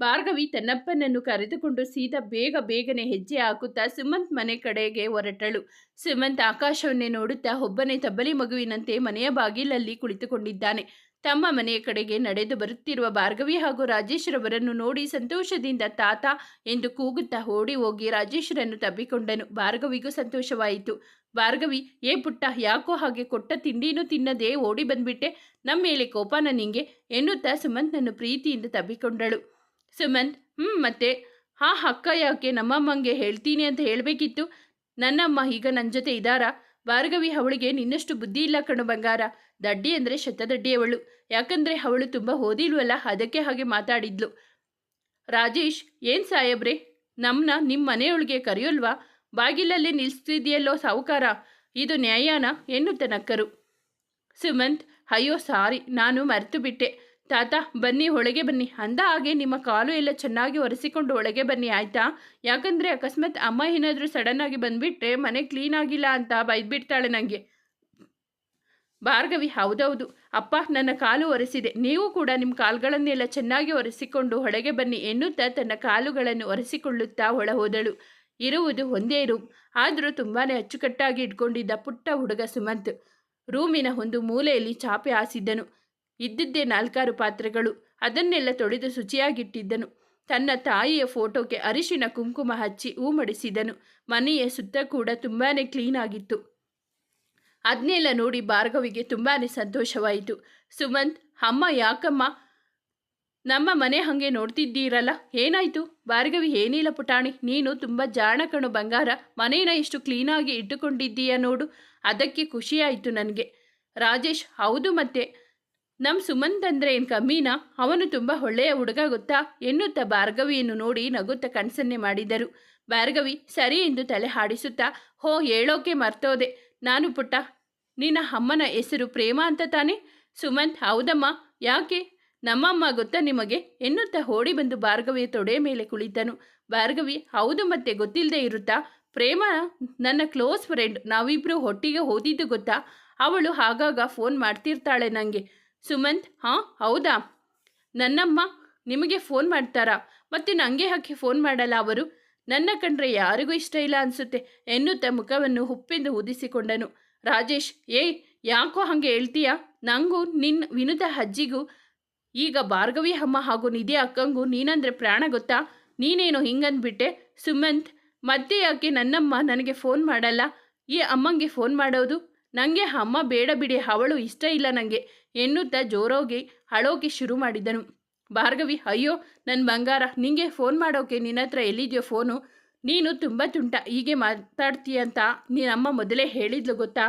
ಭಾರ್ಗವಿ ತನ್ನಪ್ಪನನ್ನು ಕರೆದುಕೊಂಡು ಸೀದಾ ಬೇಗ ಬೇಗನೆ ಹೆಜ್ಜೆ ಹಾಕುತ್ತಾ ಸುಮಂತ್ ಮನೆ ಕಡೆಗೆ ಹೊರಟಳು. ಸುಮಂತ್ ಆಕಾಶವನ್ನೇ ನೋಡುತ್ತಾ ಒಬ್ಬನೇ ತಬ್ಬಲಿ ಮಗುವಿನಂತೆ ಮನೆಯ ಬಾಗಿಲಲ್ಲಿ ಕುಳಿತುಕೊಂಡಿದ್ದಾನೆ. ತಮ್ಮ ಮನೆಯ ಕಡೆಗೆ ನಡೆದು ಬರುತ್ತಿರುವ ಭಾರ್ಗವಿ ಹಾಗೂ ರಾಜೇಶ್ವರವರನ್ನು ನೋಡಿ ಸಂತೋಷದಿಂದ ತಾತ ಎಂದು ಕೂಗುತ್ತಾ ಓಡಿ ಹೋಗಿ ರಾಜೇಶ್ವರನ್ನು ತಬ್ಬಿಕೊಂಡನು. ಭಾರ್ಗವಿಗೂ ಸಂತೋಷವಾಯಿತು. ಭಾರ್ಗವಿ, ಏ ಪುಟ್ಟ, ಯಾಕೋ ಹಾಗೆ ಕೊಟ್ಟ ತಿಂಡಿನೂ ತಿನ್ನದೆ ಓಡಿ ಬಂದ್ಬಿಟ್ಟೆ? ನಮ್ಮ ಮೇಲೆ ಕೋಪನ ನಿಂಗೆ? ಎನ್ನುತ್ತಾ ಸುಮಂತ್ನನ್ನು ಪ್ರೀತಿಯಿಂದ ತಬ್ಬಿಕೊಂಡಳು. ಸುಮಂತ್ ಹ್ಞೂ ಮತ್ತೆ? ಹಾ ಅಕ್ಕ ಯಾಕೆ ನಮ್ಮಮ್ಮಂಗೆ ಹೇಳ್ತೀನಿ ಅಂತ ಹೇಳಬೇಕಿತ್ತು. ನನ್ನಮ್ಮ ಈಗ ನನ್ನ ಜೊತೆ ಇದ್ದಾರಾ ಭಾರ್ಗವಿ ಅವಳಿಗೆ ನಿನ್ನಷ್ಟು ಬುದ್ಧಿ ಇಲ್ಲ ಕಣು ಬಂಗಾರ. ದಡ್ಡಿ ಅಂದರೆ ಶತದಡ್ಡಿಯವಳು. ಯಾಕಂದರೆ ಅವಳು ತುಂಬ ಓದಿಲ್ವಲ್ಲ, ಅದಕ್ಕೆ ಹಾಗೆ ಮಾತಾಡಿದ್ಲು. ರಾಜೇಶ್, ಏನು ಸಾಹೇಬ್ರೆ? ನಮ್ಮನ್ನ ನಿಮ್ಮ ಮನೆಯೊಳಗೆ ಕರೆಯೋಲ್ವಾ? ಬಾಗಿಲಲ್ಲಿ ನಿಲ್ಲಿಸ್ತಿದೆಯಲ್ಲೋ ಸಾಹುಕಾರ? ಇದು ನ್ಯಾಯಾನ? ಎನ್ನುತ್ತ ನಕ್ಕರು. ಸುಮಂತ್, ಅಯ್ಯೋ, ಸಾರಿ. ನಾನು ಮರೆತು ಬಿಟ್ಟೆ. ತಾತ, ಬನ್ನಿ, ಒಳಗೆ ಬನ್ನಿ. ಅಂದ ಹಾಗೆ ನಿಮ್ಮ ಕಾಲು ಎಲ್ಲ ಚೆನ್ನಾಗಿ ಒರೆಸಿಕೊಂಡು ಒಳಗೆ ಬನ್ನಿ, ಆಯ್ತಾ? ಯಾಕಂದರೆ ಅಕಸ್ಮಾತ್ ಅಮ್ಮ ಏನಾದರೂ ಸಡನ್ನಾಗಿ ಬಂದುಬಿಟ್ರೆ ಮನೆ ಕ್ಲೀನ್ ಆಗಿಲ್ಲ ಅಂತ ಬೈದ್ಬಿಡ್ತಾಳೆ ನನಗೆ ಭಾರ್ಗವಿ, ಹೌದೌದು. ಅಪ್ಪ, ನನ್ನ ಕಾಲು ಒರೆಸಿದೆ. ನೀವು ಕೂಡ ನಿಮ್ಮ ಕಾಲುಗಳನ್ನೆಲ್ಲ ಚೆನ್ನಾಗಿ ಒರೆಸಿಕೊಂಡು ಒಳಗೆ ಬನ್ನಿ ಎನ್ನುತ್ತಾ ತನ್ನ ಕಾಲುಗಳನ್ನು ಒರೆಸಿಕೊಳ್ಳುತ್ತಾ ಒಳ ಹೋದಳು ಇರುವುದು ಒಂದೇ ರೂಮ್ ಆದರೂ ತುಂಬಾ ಅಚ್ಚುಕಟ್ಟಾಗಿ ಇಟ್ಕೊಂಡಿದ್ದ ಪುಟ್ಟ ಹುಡುಗ ಸುಮಂತ್. ರೂಮಿನ ಒಂದು ಮೂಲೆಯಲ್ಲಿ ಚಾಪೆ ಹಾಸಿದ್ದನು. ಇದ್ದಿದ್ದೇ ನಾಲ್ಕಾರು ಪಾತ್ರೆಗಳು. ಅದನ್ನೆಲ್ಲ ತೊಳೆದು ಶುಚಿಯಾಗಿಟ್ಟಿದ್ದನು. ತನ್ನ ತಾಯಿಯ ಫೋಟೋಗೆ ಅರಿಶಿನ ಕುಂಕುಮ ಹಚ್ಚಿ ಹೂ ಮಡಿಸಿದನು ಮನೆಯ ಸುತ್ತ ಕೂಡ ತುಂಬಾ ಕ್ಲೀನ್ ಆಗಿತ್ತು. ಅದನ್ನೆಲ್ಲ ನೋಡಿ ಭಾರ್ಗವಿಗೆ ತುಂಬಾ ಸಂತೋಷವಾಯಿತು. ಸುಮಂತ್, ಅಮ್ಮ, ಯಾಕಮ್ಮ? ನಮ್ಮ ಮನೆ ಹಾಗೆ ನೋಡ್ತಿದ್ದೀರಲ್ಲ? ಏನಾಯಿತು? ಭಾರ್ಗವಿ, ಏನಿಲ್ಲ ಪುಟಾಣಿ. ನೀನು ತುಂಬ ಜಾಣ ಕಣು ಬಂಗಾರ. ಮನೇನ ಇಷ್ಟು ಕ್ಲೀನಾಗಿ ಇಟ್ಟುಕೊಂಡಿದ್ದೀಯ ನೋಡು. ಅದಕ್ಕೆ ಖುಷಿಯಾಯಿತು ನನಗೆ. ರಾಜೇಶ್, ಹೌದು ಮತ್ತೆ. ನಮ್ಮ ಸುಮಂತ್ ಅಂದ್ರೆ ಏನು ಕಮ್ಮಿನಾ ಅವನು ತುಂಬ ಒಳ್ಳೆಯ ಹುಡುಗ ಗೊತ್ತಾ? ಎನ್ನುತ್ತಾ ಭಾರ್ಗವಿಯನ್ನು ನೋಡಿ ನಗುತ್ತಾ ಕನಸನ್ನೇ ಮಾಡಿದರು. ಭಾರ್ಗವಿ, ಸರಿ ಎಂದು ತಲೆ ಹಾಡಿಸುತ್ತಾ, ಹೋ, ಹೇಳೋಕೆ ಮರ್ತೋದೆ. ನಾನು ಪುಟ್ಟ, ನಿನ್ನ ಅಮ್ಮನ ಹೆಸರು ಪ್ರೇಮ ಅಂತ ತಾನೆ? ಸುಮಂತ್, ಹೌದಮ್ಮ. ಯಾಕೆ? ನಮ್ಮಮ್ಮ ಗೊತ್ತಾ ನಿಮಗೆ? ಎನ್ನುತ್ತಾ ಓಡಿ ಬಂದು ಭಾರ್ಗವಿಯ ತೊಡೆ ಮೇಲೆ ಕುಳಿತನು. ಭಾರ್ಗವಿ, ಹೌದು ಮತ್ತೆ ಗೊತ್ತಿಲ್ಲದೆ ಇರುತ್ತಾ? ಪ್ರೇಮ ನನ್ನ ಕ್ಲೋಸ್ ಫ್ರೆಂಡ್, ನಾವಿಬ್ರು ಒಟ್ಟಿಗೆ ಓದಿದ್ದು ಗೊತ್ತಾ? ಅವಳು ಆಗಾಗ ಫೋನ್ ಮಾಡ್ತಿರ್ತಾಳೆ ನನಗೆ ಸುಮಂತ್, ಹಾಂ, ಹೌದಾ? ನನ್ನಮ್ಮ ನಿಮಗೆ ಫೋನ್ ಮಾಡ್ತಾರಾ. ಮತ್ತೆ ನನಗೆ ಹಾಕಿ ಫೋನ್ ಮಾಡಲ್ಲ ಅವರು? ನನ್ನ ಕಂಡ್ರೆ ಯಾರಿಗೂ ಇಷ್ಟ ಇಲ್ಲ ಅನಿಸುತ್ತೆ. ಎನ್ನುತ್ತಾ ಮುಖವನ್ನು ಹುಪ್ಪಿಂದ ಊದಿಸಿಕೊಂಡನು. ರಾಜೇಶ್, ಏಯ್, ಯಾಕೋ ಹಾಗೆ ಹೇಳ್ತೀಯಾ? ನನಗೂ ನಿನ್ನ ವಿನುದ ಅಜ್ಜಿಗೂ ಈಗ ಭಾರ್ಗವಿ ಅಮ್ಮ ಹಾಗೂ ನಿಧಿ ಅಕ್ಕಂಗೂ ನೀನಂದರೆ ಪ್ರಾಣ ಗೊತ್ತಾ? ನೀನೇನು ಹಿಂಗಂದ್ಬಿಟ್ಟೆ ಸುಮಂತ್, ಮತ್ತೆ ಯಾಕೆ ನನ್ನಮ್ಮ ನನಗೆ ಫೋನ್ ಮಾಡಲ್ಲ? ಈ ಅಮ್ಮಂಗೆ ಫೋನ್ ಮಾಡೋದು? ನನಗೆ ಅಮ್ಮ ಬೇಡ ಬಿಡಿ, ಅವಳು ಇಷ್ಟ ಇಲ್ಲ ನನಗೆ ಎನ್ನುತ್ತಾ ಜೋರೋಗಿ ಅಳೋಕೆ ಶುರು ಮಾಡಿದನು. ಭಾರ್ಗವಿ, ಅಯ್ಯೋ ನನ್ನ ಬಂಗಾರ, ನಿಂಗೆ ಫೋನ್ ಮಾಡೋಕೆ ನಿನ್ನ ಹತ್ರ ಎಲ್ಲಿದೆಯೋ ಫೋನು? ನೀನು ತುಂಬ ತುಂಟ, ಹೀಗೆ ಮಾತಾಡ್ತೀಯ ಅಂತ ನೀನಮ್ಮ ಮೊದಲೇ ಹೇಳಿದ್ಲು ಗೊತ್ತಾ?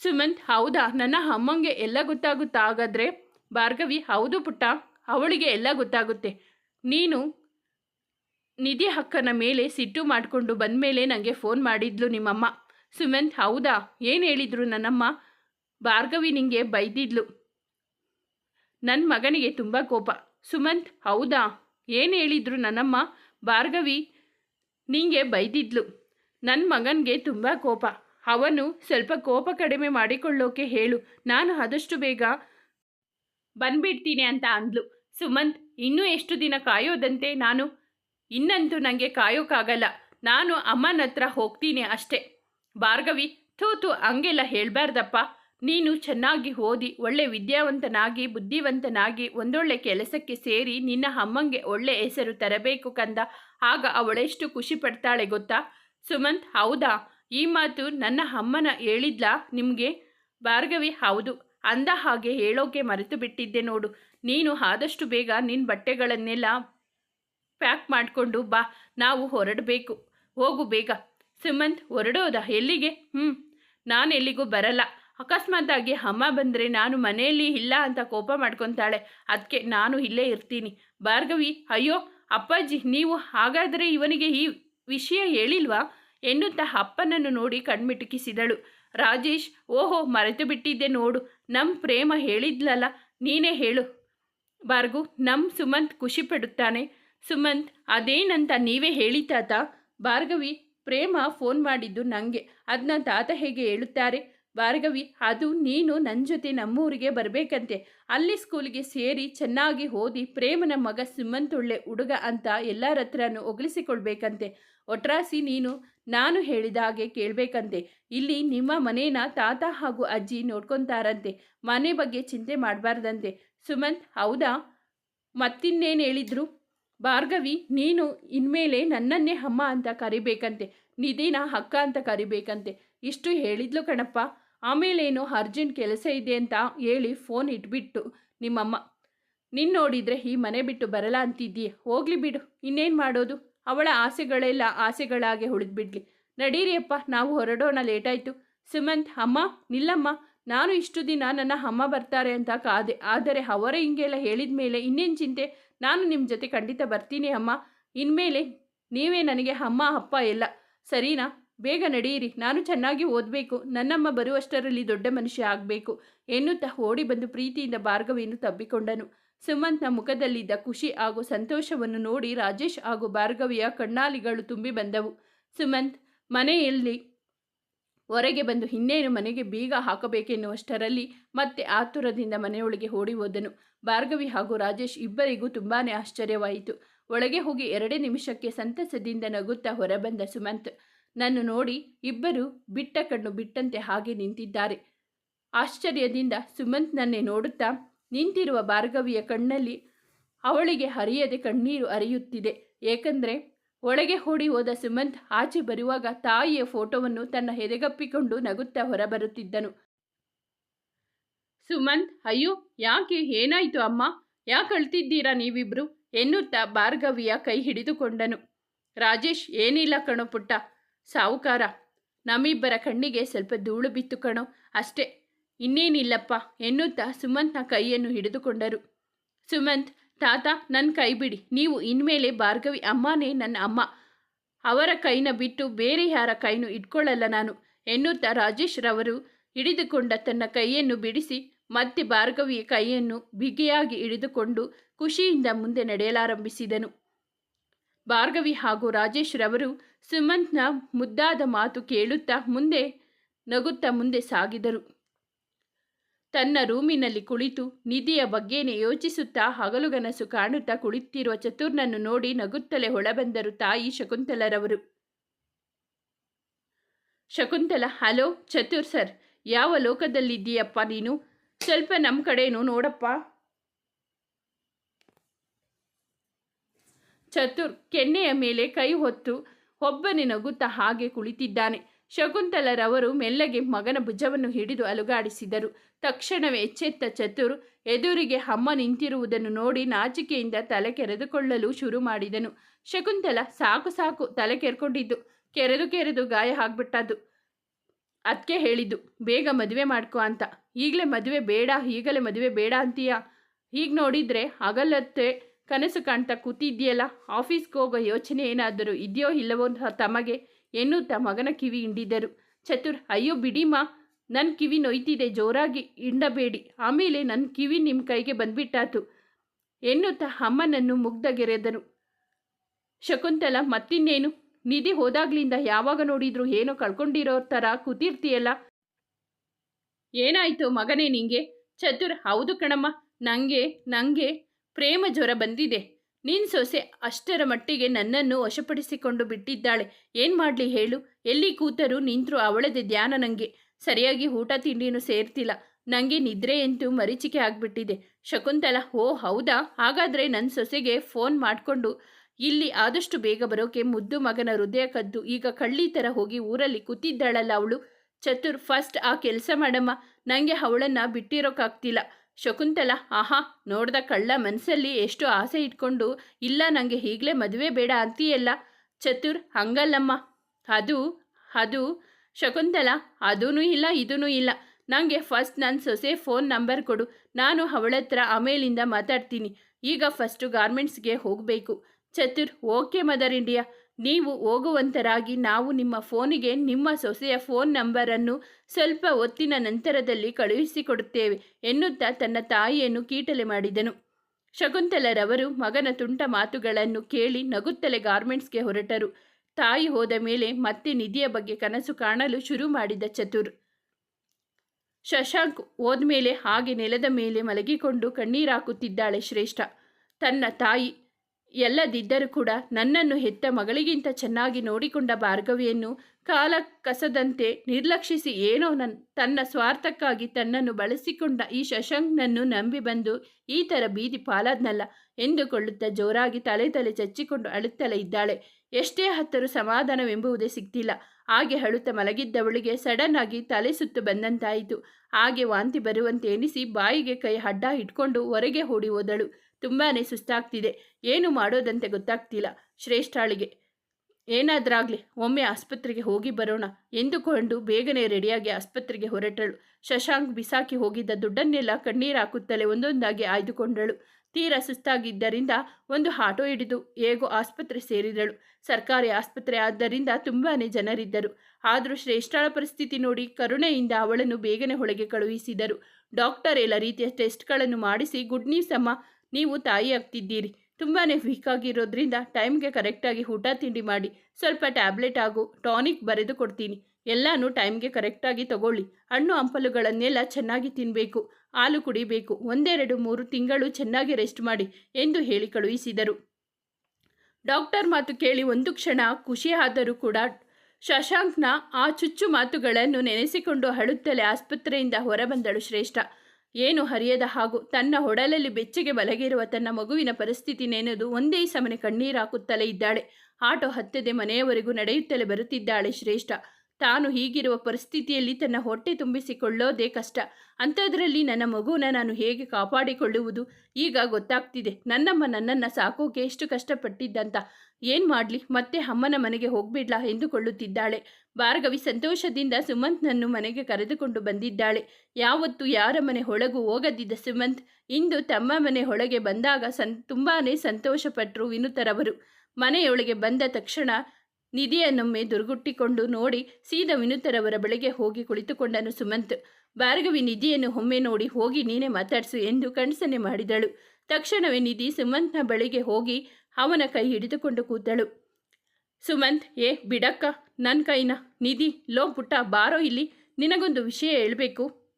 ಸುಮಂತ್, ಹೌದಾ, ನನ್ನ ಅಮ್ಮಂಗೆ ಎಲ್ಲ ಗೊತ್ತಾಗುತ್ತಾ? ಹಾಗಾದರೆ ಭಾರ್ಗವಿ, ಹೌದು ಪುಟ್ಟ, ಅವಳಿಗೆ ಎಲ್ಲ ಗೊತ್ತಾಗುತ್ತೆ. ನೀನು ನಿಧಿ ಹಕ್ಕನ ಮೇಲೆ ಸಿಟ್ಟು ಮಾಡಿಕೊಂಡು ಬಂದ ಮೇಲೆ ನನಗೆ ಫೋನ್ ಮಾಡಿದ್ಲು ನಿಮ್ಮಮ್ಮ. ಸುಮಂತ್, ಹೌದಾ? ಏನು ಹೇಳಿದ್ರು ನನ್ನಮ್ಮ? ಭಾರ್ಗವಿ ನಿಂಗೆ ಬೈದಿದ್ಲು. ನನ್ನ ಮಗನಿಗೆ ತುಂಬ ಕೋಪ. ಸುಮಂತ್, ಹೌದಾ? ಏನು ಹೇಳಿದ್ರು ನನ್ನಮ್ಮ? ಭಾರ್ಗವಿ ನಿಂಗೆ ಬೈದಿದ್ಲು. ನನ್ನ ಮಗನಿಗೆ ತುಂಬ ಕೋಪ. ಅವನು ಸ್ವಲ್ಪ ಕೋಪ ಕಡಿಮೆ ಮಾಡಿಕೊಳ್ಳೋಕೆ ಹೇಳು. ನಾನು ಆದಷ್ಟು ಬೇಗ ಬಂದ್ಬಿಡ್ತೀನಿ ಅಂತ ಅಂದ್ಲು. ಸುಮಂತ್, ಇನ್ನೂ ಎಷ್ಟು ದಿನ ಕಾಯೋದಂತೆ ನಾನು? ಇನ್ನಂತೂ ನನಗೆ ಕಾಯೋಕ್ಕಾಗಲ್ಲ ನಾನು ಅಮ್ಮನ ಹತ್ರ ಹೋಗ್ತೀನಿ ಅಷ್ಟೇ. ಭಾರ್ಗವಿ, ಥೂ ಥೂ ಹಂಗೆಲ್ಲ ಹೇಳಬಾರ್ದಪ್ಪ. ನೀನು ಚೆನ್ನಾಗಿ ಓದಿ, ಒಳ್ಳೆ ವಿದ್ಯಾವಂತನಾಗಿ, ಬುದ್ಧಿವಂತನಾಗಿ ಒಂದೊಳ್ಳೆ ಕೆಲಸಕ್ಕೆ ಸೇರಿ ನಿನ್ನ ಅಮ್ಮಂಗೆ ಒಳ್ಳೆ ಹೆಸರು ತರಬೇಕು ಕಂದ. ಆಗ ಅವಳೆಷ್ಟು ಖುಷಿ ಪಡ್ತಾಳೆ ಗೊತ್ತಾ? ಸುಮಂತ್, ಹೌದಾ? ಈ ಮಾತು ನನ್ನ ಅಮ್ಮನ ಹೇಳಿದ್ಲಾ ನಿಮಗೆ? ಭಾರ್ಗವಿ, ಹೌದು. ಅಂದ ಹಾಗೆ ಹೇಳೋಕೆ ಮರೆತು ಬಿಟ್ಟಿದ್ದೆ ನೋಡು. ನೀನು ಆದಷ್ಟು ಬೇಗ ನಿನ್ನ ಬಟ್ಟೆಗಳನ್ನೆಲ್ಲ ಪ್ಯಾಕ್ ಮಾಡಿಕೊಂಡು ಬಾ. ನಾವು ಹೊರಡಬೇಕು. ಹೋಗು ಬೇಗ. ಸುಮಂತ್ ಹೊರಡೋದ? ಎಲ್ಲಿಗೆ? ಹ್ಞೂ ನಾನು ಎಲ್ಲಿಗೂ ಬರಲ್ಲ. ಅಕಸ್ಮಾತಾಗಿ ಅಮ್ಮ ಬಂದರೆ ನಾನು ಮನೆಯಲ್ಲಿ ಇಲ್ಲ ಅಂತ ಕೋಪ ಮಾಡ್ಕೊತಾಳೆ. ಅದಕ್ಕೆ ನಾನು ಇಲ್ಲೇ ಇರ್ತೀನಿ. ಭಾರ್ಗವಿ, ಅಯ್ಯೋ, ಅಪ್ಪಾಜಿ, ನೀವು ಹಾಗಾದರೆ ಇವನಿಗೆ ಈ ವಿಷಯ ಹೇಳಿಲ್ವಾ? ಎನ್ನುತ್ತಾ ಅಪ್ಪನನ್ನು ನೋಡಿ ಕಣ್ಮಿಟುಕಿಸಿದಳು. ರಾಜೇಶ್, ಓಹೋ, ಮರೆತು ಬಿಟ್ಟಿದ್ದೆ ನೋಡು. ನಮ್ಮ ಪ್ರೇಮ ಹೇಳಿದ್ಲಲ್ಲ, ನೀನೇ ಹೇಳು. ಬಾರ್ಗು ನಮ್ಮ ಸುಮಂತ್ ಖುಷಿ ಪಡುತ್ತಾನೆ. ಸುಮಂತ್ ಅದೇನಂತ ನೀವೇ ಹೇಳಿ ತಾತ. ಭಾರ್ಗವಿ ಪ್ರೇಮ ಫೋನ್ ಮಾಡಿದ್ದು ನನಗೆ ಅದನ್ನ ತಾತ ಹೇಗೆ ಹೇಳುತ್ತಾರೆ? ಭಾರ್ಗವಿ, ಅದು ನೀನು ನನ್ನ ಜೊತೆ ನಮ್ಮೂರಿಗೆ ಬರಬೇಕಂತೆ. ಅಲ್ಲಿ ಸ್ಕೂಲಿಗೆ ಸೇರಿ ಚೆನ್ನಾಗಿ ಓದಿ ಪ್ರೇಮನ ಮಗ ಸುಮಂತ್ ಒಳ್ಳೆ ಹುಡುಗ ಅಂತ ಎಲ್ಲರ ಹತ್ರನೂ ಒಗಳಿಸಿಕೊಳ್ಬೇಕಂತೆ ಒಟ್ರಾಸಿ ನೀನು, ನಾನು ಹೇಳಿದ ಹಾಗೆ ಕೇಳಬೇಕಂತೆ. ಇಲ್ಲಿ ನಿಮ್ಮ ಮನೇನ ತಾತ ಹಾಗೂ ಅಜ್ಜಿ ನೋಡ್ಕೊತಾರಂತೆ. ಮನೆ ಬಗ್ಗೆ ಚಿಂತೆ ಮಾಡಬಾರ್ದಂತೆ. ಸುಮಂತ್, ಹೌದಾ? ಮತ್ತಿನ್ನೇನು ಹೇಳಿದ್ರು? ಭಾರ್ಗವಿ, ನೀನು ಇನ್ಮೇಲೆ ನನ್ನನ್ನೇ ಅಮ್ಮ ಅಂತ ಕರಿಬೇಕಂತೆ, ನಿಧಿನ ಅಕ್ಕ ಅಂತ ಕರಿಬೇಕಂತೆ. ಇಷ್ಟು ಹೇಳಿದ್ಲು ಕಣಪ್ಪ. ಆಮೇಲೇನು ಅರ್ಜೆಂಟ್ ಕೆಲಸ ಇದೆ ಅಂತ ಹೇಳಿ ಫೋನ್ ಇಟ್ಬಿಟ್ಟು, ನಿಮ್ಮಮ್ಮ ನಿನ್ನ ನೋಡಿದರೆ ಈ ಮನೆ ಬಿಟ್ಟು ಬರಲ್ಲ ಅಂತಿದ್ದೀಯ. ಹೋಗ್ಲಿ ಬಿಡು, ಇನ್ನೇನು ಮಾಡೋದು? ಅವಳ ಆಸೆಗಳೆಲ್ಲ ಆಸೆಗಳಾಗೆ ಉಳಿದ್ಬಿಡ್ಲಿ. ನಡೀರಿಯಪ್ಪ, ನಾವು ಹೊರಡೋಣ, ಲೇಟಾಯಿತು. ಸುಮಂತ್, ಅಮ್ಮ, ನಿಲ್ಲಮ್ಮ, ನಾನು ಇಷ್ಟು ದಿನ ನನ್ನ ಅಮ್ಮ ಬರ್ತಾರೆ ಅಂತ ಕಾದೆ, ಆದರೆ ಅವರ ಹಿಂಗೆಲ್ಲ ಹೇಳಿದ ಮೇಲೆ ಇನ್ನೇನು ಚಿಂತೆ? ನಾನು ನಿಮ್ಮ ಜೊತೆ ಖಂಡಿತ ಬರ್ತೀನಿ ಅಮ್ಮ. ಇನ್ಮೇಲೆ ನೀವೇ ನನಗೆ ಅಮ್ಮ, ಅಪ್ಪ ಎಲ್ಲ. ಸರಿನಾ, ಬೇಗ ನಡೆಯಿರಿ. ನಾನು ಚೆನ್ನಾಗಿ ಓದಬೇಕು. ನನ್ನಮ್ಮ ಬರುವಷ್ಟರಲ್ಲಿ ದೊಡ್ಡ ಮನುಷ್ಯ ಆಗಬೇಕು. ಎನ್ನುತ್ತಾ ಓಡಿ ಬಂದು ಪ್ರೀತಿಯಿಂದ ಭಾರ್ಗವಿಯನ್ನು ತಬ್ಬಿಕೊಂಡನು. ಸುಮಂತ್ನ ಮುಖದಲ್ಲಿದ್ದ ಖುಷಿ ಹಾಗೂ ಸಂತೋಷವನ್ನು ನೋಡಿ ರಾಜೇಶ್ ಹಾಗೂ ಭಾರ್ಗವಿಯ ಕಣ್ಣಾಲಿಗಳು ತುಂಬಿ ಬಂದವು. ಸುಮಂತ್, ಮನೆಯಲ್ಲಿ ಹೊರಗೆ ಬಂದು ಇನ್ನೇನು ಮನೆಗೆ ಬೀಗ ಹಾಕಬೇಕೆನ್ನುವಷ್ಟರಲ್ಲಿ ಮತ್ತೆ ಆತುರದಿಂದ ಮನೆಯೊಳಗೆ ಓಡಿ ಹೋದನು. ಭಾರ್ಗವಿ ಹಾಗೂ ರಾಜೇಶ್ ಇಬ್ಬರಿಗೂ ತುಂಬಾನೇ ಆಶ್ಚರ್ಯವಾಯಿತು. ಒಳಗೆ ಹೋಗಿ ಎರಡೇ ನಿಮಿಷಕ್ಕೆ ಸಂತಸದಿಂದ ನಗುತ್ತಾ ಹೊರಬಂದ ಸುಮಂತ್, ನನ್ನ ನೋಡಿ ಇಬ್ಬರು ಬಿಟ್ಟ ಕಣ್ಣು ಬಿಟ್ಟಂತೆ ಹಾಗೆ ನಿಂತಿದ್ದಾರೆ. ಆಶ್ಚರ್ಯದಿಂದ ಸುಮಂತ್ ನನ್ನೇ ನೋಡುತ್ತಾ ನಿಂತಿರುವ ಭಾರ್ಗವಿಯ ಕಣ್ಣಲ್ಲಿ ಅವಳಿಗೆ ಹರಿಯದೆ ಕಣ್ಣೀರು ಹರಿಯುತ್ತಿದೆ. ಏಕೆಂದರೆ ಒಳಗೆ ಓಡಿ ಹೋದ ಸುಮಂತ್ ಆಚೆ ಬರುವಾಗ ತಾಯಿಯ ಫೋಟೋವನ್ನು ತನ್ನ ಎದೆಗಪ್ಪಿಕೊಂಡು ನಗುತ್ತಾ ಹೊರಬರುತ್ತಿದ್ದನು. ಸುಮಂತ್, ಅಯ್ಯೋ, ಯಾಕೆ? ಏನಾಯಿತು ಅಮ್ಮ? ಯಾಕೆ ಅಳ್ತಿದ್ದೀರಾ ನೀವಿಬ್ರು? ಎನ್ನುತ್ತಾ ಭಾರ್ಗವಿಯ ಕೈ ಹಿಡಿದುಕೊಂಡನು. ರಾಜೇಶ್, ಏನಿಲ್ಲ ಕಣೋ ಪುಟ್ಟ. ಸಾವುಕಾರ. ನಮ್ಮಿಬ್ಬರ ಕಣ್ಣಿಗೆ ಸ್ವಲ್ಪ ಧೂಳು ಬಿತ್ತು ಕಣೋ. ಅಷ್ಟೇ. ಇನ್ನೇನಿಲ್ಲಪ್ಪ ಎನ್ನುತ್ತಾ ಸುಮಂತ್ನ ಕೈಯನ್ನು ಹಿಡಿದುಕೊಂಡರು. ಸುಮಂತ್ ತಾತ ನನ್ನ ಕೈ ಬಿಡಿ ನೀವು ಇನ್ಮೇಲೆ ಭಾರ್ಗವಿ ಅಮ್ಮನೇ ನನ್ನ ಅಮ್ಮ. ಅವರ ಕೈನ ಬಿಟ್ಟು ಬೇರೆ ಯಾರ ಕೈನೂ ಇಟ್ಕೊಳ್ಳಲ್ಲ ನಾನು ಎನ್ನುತ್ತಾ ರಾಜೇಶ್ ರವರು ಹಿಡಿದುಕೊಂಡ ತನ್ನ ಕೈಯನ್ನು ಬಿಡಿಸಿ ಮತ್ತೆ ಭಾರ್ಗವಿಯ ಕೈಯನ್ನು ಬಿಗಿಯಾಗಿ ಹಿಡಿದುಕೊಂಡು ಖುಷಿಯಿಂದ ಮುಂದೆ ನಡೆಯಲಾರಂಭಿಸಿದನು. ಭಾರ್ಗವಿ ಹಾಗೂ ರಾಜೇಶ್ ರವರು ಸುಮಂತ್ನ ಮುದ್ದಾದ ಮಾತು ಕೇಳುತ್ತಾ ಮುಂದೆ ನಗುತ್ತಾ ಮುಂದೆ ಸಾಗಿದರು. ತನ್ನ ರೂಮಿನಲ್ಲಿ ಕುಳಿತು ನಿಧಿಯ ಬಗ್ಗೆನೇ ಯೋಚಿಸುತ್ತಾ ಹಗಲುಗನಸು ಕಾಣುತ್ತಾ ಕುಳಿತಿರುವ ಚತುರ್ನನ್ನು ನೋಡಿ ನಗುತ್ತಲೇ ಹೊಳಬಂದರು ತಾಯಿ ಶಕುಂತಲರವರು. ಶಕುಂತಲ, ಹಲೋ, ಚತುರ್ ಸರ್, ಯಾವ ಲೋಕದಲ್ಲಿದ್ದೀಯಪ್ಪ ನೀನು? ಸ್ವಲ್ಪ ನಮ್ಮ ಕಡೆನು ನೋಡಪ್ಪ. ಚತುರ್ ಕೆನ್ನೆಯ ಮೇಲೆ ಕೈ ಹೊತ್ತು ಒಬ್ಬನೇ ನಗುತ್ತಾ ಹಾಗೆ ಕುಳಿತಿದ್ದಾನೆ. ಶಕುಂತಲರವರು ಮೆಲ್ಲಗೆ ಮಗನ ಭುಜವನ್ನು ಹಿಡಿದು ಅಲುಗಾಡಿಸಿದರು. ತಕ್ಷಣವೇ ಎಚ್ಚೆತ್ತ ಚತುರ್ ಎದುರಿಗೆ ಅಮ್ಮ ನಿಂತಿರುವುದನ್ನು ನೋಡಿ ನಾಚಿಕೆಯಿಂದ ತಲೆ ಕೆರೆದುಕೊಳ್ಳಲು ಶುರು ಮಾಡಿದನು. ಶಕುಂತಲ ಸಾಕು ಸಾಕು ತಲೆ ಕೆರ್ಕೊಂಡಿದ್ದು, ಕೆರೆದು ಕೆರೆದು ಗಾಯ ಆಗ್ಬಿಟ್ಟದ್ದು. ಅದಕ್ಕೆ ಹೇಳಿದ್ದು, ಬೇಗ ಮದುವೆ ಮಾಡ್ಕೊ ಅಂತ. ಈಗಲೇ ಮದುವೆ ಬೇಡ, ಈಗಲೇ ಮದುವೆ ಬೇಡ ಅಂತೀಯ? ಈಗ ನೋಡಿದರೆ ಹಗಲತ್ತೆ ಕನಸು ಕಾಣ್ತಾ ಕೂತಿದ್ಯಲ್ಲ ಆಫೀಸ್ಗೆ ಹೋಗೋ ಯೋಚನೆ ಏನಾದರೂ ಇದೆಯೋ ಇಲ್ಲವೋ ತಮಗೆ? ಎನ್ನುತ್ತಾ ಮಗನ ಕಿವಿ ಹಿಂಡಿದರು. ಚತುರ್, ಅಯ್ಯೋ ಬಿಡಿಮ್ಮ ನನ್ನ ಕಿವಿ ನೊಯ್ತಿದೆ, ಜೋರಾಗಿ ಹಿಂಡಬೇಡಿ. ಆಮೇಲೆ ನನ್ನ ಕಿವಿ ನಿಮ್ಮ ಕೈಗೆ ಬಂದ್ಬಿಟ್ಟಾತು. ಎನ್ನುತ್ತಾ ಅಮ್ಮನನ್ನು ಮುಗ್ಧಗೆರೆದರು. ಶಕುಂತಲ, ಮತ್ತಿನ್ನೇನು? ನಿಧಿ ಹೋದಾಗ್ಲಿಂದ ಯಾವಾಗ ನೋಡಿದ್ರು ಏನೋ ಕಳ್ಕೊಂಡಿರೋ ಥರ ಕೂತಿರ್ತೀಯಲ್ಲ. ಏನಾಯಿತು ಮಗನೇ ನಿಂಗೆ? ಚತುರ್, ಹೌದು ಕಣಮ್ಮ ನನಗೆ ನನಗೆ ಪ್ರೇಮ ಜ್ವರ ಬಂದಿದೆ. ನಿನ್ನ ಸೊಸೆ, ಅಷ್ಟರ ಮಟ್ಟಿಗೆ ನನ್ನನ್ನು ವಶಪಡಿಸಿಕೊಂಡು ಬಿಟ್ಟಿದ್ದಾಳೆ. ಏನು ಮಾಡಲಿ ಹೇಳು. ಎಲ್ಲಿ ಕೂತರು ನಿಂತರು ಅವಳದೆ ಧ್ಯಾನ ನನಗೆ ಸರಿಯಾಗಿ ಊಟ ತಿಂಡಿನೂ ಸೇರ್ತಿಲ್ಲ. ನನಗೆ ನಿದ್ರೆ ಎಂತೂ ಮರೀಚಿಕೆ ಆಗಿಬಿಟ್ಟಿದೆ. ಶಕುಂತಲ, ಓ ಹೌದಾ? ಹಾಗಾದರೆ ನನ್ನ ಸೊಸೆಗೆ ಫೋನ್ ಮಾಡಿಕೊಂಡು, ಇಲ್ಲಿ ಆದಷ್ಟು ಬೇಗ ಬರೋಕೆ ಮುದ್ದು ಮಗನ ಹೃದಯ ಕದ್ದು. ಈಗ ಕಳ್ಳಿ ಥರ ಹೋಗಿ ಊರಲ್ಲಿ ಕೂತಿದ್ದಾಳಲ್ಲ ಅವಳು. ಚತುರ್, ಫಸ್ಟ್ ಆ ಕೆಲಸ ಮಾಡಮ್ಮ. ನನಗೆ ಅವಳನ್ನು ಬಿಟ್ಟಿರೋಕ್ಕಾಗ್ತಿಲ್ಲ ಶಕುಂತಲ, ಆಹಾ, ನೋಡ್ದ ಕಳ್ಳ ಮನಸ್ಸಲ್ಲಿ ಎಷ್ಟು ಆಸೆ ಇಟ್ಕೊಂಡು, ಇಲ್ಲ ನನಗೆ ಈಗಲೇ ಮದುವೆ ಬೇಡ ಅಂತೀಯಲ್ಲ, ಚತುರ್, ಹಂಗಲ್ಲಮ್ಮ. ಅದು ಅದು, ಶಕುಂತಲ ಅದೂ ಇಲ್ಲ ಇದೂ ಇಲ್ಲ. ನನಗೆ ಫಸ್ಟ್ ನನ್ನ ಸೊಸೆ ಫೋನ್ ನಂಬರ್ ಕೊಡು. ನಾನು ಅವಳ ಹತ್ರ ಆಮೇಲಿಂದ ಮಾತಾಡ್ತೀನಿ. ಈಗ ಫಸ್ಟು ಗಾರ್ಮೆಂಟ್ಸ್ಗೆ ಹೋಗಬೇಕು. ಚತುರ್, ಓಕೆ, ಮದರ್ ಇಂಡಿಯಾ. ನೀವು ಹೋಗುವಂತರಾಗಿ ನಾವು ನಿಮ್ಮ ಫೋನಿಗೆ ನಿಮ್ಮ ಸೊಸೆಯ ಫೋನ್ ನಂಬರನ್ನು ಸ್ವಲ್ಪ ಹೊತ್ತಿನ ನಂತರದಲ್ಲಿ ಕಳುಹಿಸಿಕೊಡುತ್ತೇವೆ ಎನ್ನುತ್ತಾ ತನ್ನ ತಾಯಿಯನ್ನು ಕೀಟಲೆ ಮಾಡಿದನು. ಶಕುಂತಲರವರು ಮಗನ ತುಂಟ ಮಾತುಗಳನ್ನು ಕೇಳಿ ನಗುತ್ತಲೆ ಗಾರ್ಮೆಂಟ್ಸ್ಗೆ ಹೊರಟರು. ತಾಯಿ ಹೋದ ಮೇಲೆ ಮತ್ತೆ ನಿಧಿಯ ಬಗ್ಗೆ ಕನಸು ಕಾಣಲು ಶುರು ಮಾಡಿದ ಚತುರ್. ಶಶಾಂಕ್ ಹೋದ್ಮೇಲೆ ಹಾಗೆ ನೆಲದ ಮೇಲೆ ಮಲಗಿಕೊಂಡು ಕಣ್ಣೀರಾಕುತ್ತಿದ್ದಾಳೆ ಶ್ರೇಷ್ಠ. ತನ್ನ ತಾಯಿ ಎಲ್ಲದಿದ್ದರೂ ಕೂಡ ನನ್ನನ್ನು ಹೆತ್ತ ಮಗಳಿಗಿಂತ ಚೆನ್ನಾಗಿ ನೋಡಿಕೊಂಡ ಭಾರ್ಗವಿಯನ್ನು ಕಾಲ ಕಸದಂತೆ ನಿರ್ಲಕ್ಷಿಸಿ ಏನೋ ನನ್, ತನ್ನ ಸ್ವಾರ್ಥಕ್ಕಾಗಿ ತನ್ನನ್ನು ಬಳಸಿಕೊಂಡ ಈ ಶಶಾಂಕ್ನನ್ನು ನಂಬಿ ಬಂದು ಈ ಥರ ಬೀದಿ ಪಾಲಾದ್ನಲ್ಲ ಎಂದುಕೊಳ್ಳುತ್ತಾ ಜೋರಾಗಿ ತಲೆ ತಲೆ ಚಚ್ಚಿಕೊಂಡು ಅಳುತ್ತಲೇ ಇದ್ದಾಳೆ. ಎಷ್ಟೇ ಹತ್ತರೂ ಸಮಾಧಾನವೆಂಬುವುದೇ ಸಿಗ್ತಿಲ್ಲ. ಹಾಗೆ ಅಳುತ್ತಾ ಮಲಗಿದ್ದವಳಿಗೆ ಸಡನ್ ಆಗಿ ತಲೆ ಸುತ್ತು ಬಂದಂತಾಯಿತು. ಹಾಗೆ ವಾಂತಿ ಬರುವಂತೆ ಎನಿಸಿ ಬಾಯಿಗೆ ಕೈ ಅಡ್ಡ ಇಟ್ಕೊಂಡು ಹೊರಗೆ ಓಡಿ ಹೋದಳು. ತುಂಬಾ ಸುಸ್ತಾಗ್ತಿದೆ. ಏನು ಮಾಡೋದಂತೆ ಗೊತ್ತಾಗ್ತಿಲ್ಲ ಶ್ರೇಷ್ಠಾಳಿಗೆ. ಏನಾದ್ರಾಗಲಿ ಒಮ್ಮೆ ಆಸ್ಪತ್ರೆಗೆ ಹೋಗಿ ಬರೋಣ ಎಂದುಕೊಂಡು ಬೇಗನೆ ರೆಡಿಯಾಗಿ ಆಸ್ಪತ್ರೆಗೆ ಹೊರಟಳು. ಶಶಾಂಕ್ ಬಿಸಾಕಿ ಹೋಗಿದ್ದ ದುಡ್ಡನ್ನೆಲ್ಲ ಕಣ್ಣೀರು ಹಾಕುತ್ತಲೇ ಒಂದೊಂದಾಗಿ ಆಯ್ದುಕೊಂಡಳು. ತೀರಾ ಸುಸ್ತಾಗಿದ್ದರಿಂದ ಒಂದು ಆಟೋ ಹಿಡಿದು ಹೇಗೋ ಆಸ್ಪತ್ರೆ ಸೇರಿದಳು. ಸರ್ಕಾರಿ ಆಸ್ಪತ್ರೆ ಆದ್ದರಿಂದ ತುಂಬಾ ಜನರಿದ್ದರು. ಆದರೂ ಶ್ರೇಷ್ಠಳ ಪರಿಸ್ಥಿತಿ ನೋಡಿ ಕರುಣೆಯಿಂದ ಅವಳನ್ನು ಬೇಗನೆ ಒಳಗೆ ಕಳುಹಿಸಿದರು. ಡಾಕ್ಟರ್ ಎಲ್ಲ ರೀತಿಯ ಟೆಸ್ಟ್ಗಳನ್ನು ಮಾಡಿಸಿ ಗುಡ್ ನ್ಯೂಸ್ ಅಮ್ಮ. ನೀವು ತಾಯಿ ಆಗ್ತಿದ್ದೀರಿ. ತುಂಬಾ ವೀಕ್ ಆಗಿರೋದ್ರಿಂದ ಟೈಮ್ಗೆ ಕರೆಕ್ಟಾಗಿ ಊಟ ತಿಂಡಿ ಮಾಡಿ. ಸ್ವಲ್ಪ ಟ್ಯಾಬ್ಲೆಟ್ ಹಾಗೂ ಟಾನಿಕ್ ಬರೆದು ಕೊಡ್ತೀನಿ. ಎಲ್ಲನೂ ಟೈಮ್ಗೆ ಕರೆಕ್ಟಾಗಿ ತಗೊಳ್ಳಿ. ಹಣ್ಣು ಹಂಪಲುಗಳನ್ನೆಲ್ಲ ಚೆನ್ನಾಗಿ ತಿನ್ನಬೇಕು ಹಾಲು ಕುಡಿಬೇಕು. ಒಂದೆರಡು ಮೂರು ತಿಂಗಳು ಚೆನ್ನಾಗಿ ರೆಸ್ಟ್ ಮಾಡಿ ಎಂದು ಹೇಳಿ ಕಳುಹಿಸಿದರು. ಡಾಕ್ಟರ್ ಮಾತು ಕೇಳಿ ಒಂದು ಕ್ಷಣ ಖುಷಿಯಾದರೂ ಕೂಡ ಶಶಾಂಕ್ನ ಆ ಚುಚ್ಚು ಮಾತುಗಳನ್ನು ನೆನೆಸಿಕೊಂಡು ಅಳುತ್ತಲೇ ಆಸ್ಪತ್ರೆಯಿಂದ ಹೊರಬಂದಳು ಶ್ರೇಷ್ಠ. ಏನು ಹರಿಯದ ಹಾಗೂ ತನ್ನ ಹೊಡಲಲ್ಲಿ ಬೆಚ್ಚಗೆ ಬಲಗಿರುವ ತನ್ನ ಮಗುವಿನ ಪರಿಸ್ಥಿತಿ ನೆನೆದು ಒಂದೇ ಸಮನೆ ಕಣ್ಣೀರಾಕುತ್ತಲೇ ಇದ್ದಾಳೆ. ಆಟೋ ಹತ್ತದೆ, ಮನೆಯವರೆಗೂ ನಡೆಯುತ್ತಲೇ ಬರುತ್ತಿದ್ದಾಳೆ ಶ್ರೇಷ್ಠ. ತಾನು ಹೀಗಿರುವ ಪರಿಸ್ಥಿತಿಯಲ್ಲಿ ತನ್ನ ಹೊಟ್ಟೆ ತುಂಬಿಸಿಕೊಳ್ಳೋದೇ ಕಷ್ಟ. ಅಂಥದ್ರಲ್ಲಿ ನನ್ನ ಮಗುವನ್ನ ನಾನು ಹೇಗೆ ಕಾಪಾಡಿಕೊಳ್ಳುವುದು? ಈಗ ಗೊತ್ತಾಗ್ತಿದೆ, ನನ್ನಮ್ಮ ನನ್ನನ್ನು ಸಾಕೋಕೆ ಎಷ್ಟು ಕಷ್ಟಪಟ್ಟಿದ್ದಂತ. ಏನು ಮಾಡಲಿ? ಮತ್ತೆ ಅಮ್ಮನ ಮನೆಗೆ ಹೋಗ್ಬಿಡ್ಲಾ ಎಂದುಕೊಳ್ಳುತ್ತಿದ್ದಾಳೆ. ಭಾರ್ಗವಿ ಸಂತೋಷದಿಂದ ಸುಮಂತ್ನನ್ನು ಮನೆಗೆ ಕರೆದುಕೊಂಡು ಬಂದಿದ್ದಾಳೆ. ಯಾವತ್ತು ಯಾರ ಮನೆ ಒಳಗೂ ಹೋಗದಿದ್ದ ಸುಮಂತ್ ಇಂದು ತಮ್ಮ ಮನೆ ಒಳಗೆ ಬಂದಾಗ ಸನ್ ತುಂಬಾ ಸಂತೋಷಪಟ್ಟರು ವಿನುತರವರು. ಮನೆಯೊಳಗೆ ಬಂದ ತಕ್ಷಣ ನಿಧಿಯನ್ನೊಮ್ಮೆ ದುರ್ಗುಟ್ಟಿಕೊಂಡು ನೋಡಿ ಸೀದಾ ವಿನುತರವರ ಬಳಿಗೆ ಹೋಗಿ ಕುಳಿತುಕೊಂಡನು ಸುಮಂತ್. ಭಾರ್ಗವಿ ನಿಧಿಯನ್ನು ಒಮ್ಮೆ ನೋಡಿ ಹೋಗಿ ನೀನೇ ಮಾತಾಡಿಸು ಎಂದು ಕಣ್ಸನೆ ಮಾಡಿದಳು. ತಕ್ಷಣವೇ ನಿಧಿ ಸುಮಂತ್ನ ಬಳಿಗೆ ಹೋಗಿ ಅವನ ಕೈ ಹಿಡಿದುಕೊಂಡು ಕೂತಳು ಸುಮಂತ್, ಏ ಬಿಡಕ್ಕ ನನ್ನ ಕೈನ, ನಿಧಿ, ಲೋ ಪುಟ್ಟ, ಬಾರೋ ಇಲ್ಲಿ, ನಿನಗೊಂದು ವಿಷಯ ಹೇಳಬೇಕು.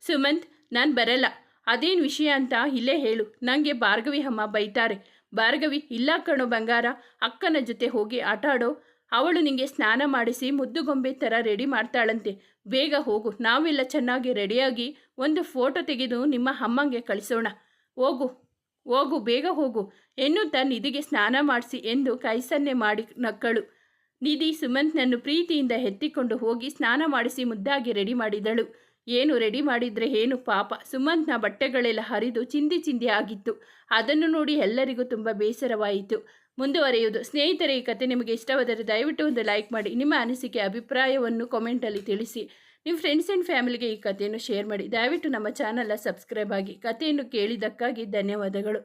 ಸುಮಂತ್, ನಾನು ಬರಲ್ಲ. ಅದೇನು ವಿಷಯ ಅಂತ ಇಲ್ಲೇ ಹೇಳು. ನನಗೆ ಭಾರ್ಗವಿ ಅಮ್ಮ ಬೈತಾರೆ. ಭಾರ್ಗವಿ, ಇಲ್ಲ ಕಣೋ ಬಂಗಾರ, ಅಕ್ಕನ ಜೊತೆ ಹೋಗಿ ಆಟ ಆಡೋ. ಅವಳು ನಿಂಗೆ ಸ್ನಾನ ಮಾಡಿಸಿ ಮುದ್ದುಗೊಂಬೆ ಥರ ರೆಡಿ ಮಾಡ್ತಾಳಂತೆ. ಬೇಗ ಹೋಗು. ನಾವೆಲ್ಲ ಚೆನ್ನಾಗಿ ರೆಡಿಯಾಗಿ ಒಂದು ಫೋಟೋ ತೆಗೆದು ನಿಮ್ಮ ಅಮ್ಮಂಗೆ ಕಳಿಸೋಣ. ಹೋಗು. ಹೋಗು, ಬೇಗ ಹೋಗು. ಎನ್ನುತ್ತಾ ನಿಧಿಗೆ ಸ್ನಾನ ಮಾಡಿಸಿ ಎಂದು ಕೈಸನ್ನೆ ಮಾಡಿ ನಕ್ಕಳು. ನಿಧಿ ಸುಮಂತ್ನನ್ನು ಪ್ರೀತಿಯಿಂದ ಎತ್ತಿಕೊಂಡು ಹೋಗಿ ಸ್ನಾನ ಮಾಡಿಸಿ ಮುದ್ದಾಗಿ ರೆಡಿ ಮಾಡಿದಳು. ಏನು ರೆಡಿ ಮಾಡಿದರೆ ಏನು ಪಾಪ. ಸುಮಂತ್ನ ಬಟ್ಟೆಗಳೆಲ್ಲ ಹರಿದು ಚಿಂದಿ ಚಿಂದಿ ಆಗಿತ್ತು. ಅದನ್ನು ನೋಡಿ ಎಲ್ಲರಿಗೂ ತುಂಬ ಬೇಸರವಾಯಿತು. ಮುಂದುವರೆಯುವುದು. ಸ್ನೇಹಿತರೆ, ಈ ಕತೆ ನಿಮಗೆ ಇಷ್ಟವಾದರೆ ದಯವಿಟ್ಟು ಒಂದು ಲೈಕ್ ಮಾಡಿ. ನಿಮ್ಮ ಅನಿಸಿಕೆ, ಅಭಿಪ್ರಾಯವನ್ನು ಕಾಮೆಂಟಲ್ಲಿ ತಿಳಿಸಿ. ನಿಮ್ಮ ಫ್ರೆಂಡ್ಸ್ ಆ್ಯಂಡ್ ಫ್ಯಾಮಿಲಿಗೆ ಈ ಕಥೆಯನ್ನು ಶೇರ್ ಮಾಡಿ. ದಯವಿಟ್ಟು ನಮ್ಮ ಚಾನಲ್ನ ಸಬ್ಸ್ಕ್ರೈಬ್ ಆಗಿ ಕಥೆಯನ್ನು ಕೇಳಿದ್ದಕ್ಕಾಗಿ ಧನ್ಯವಾದಗಳು.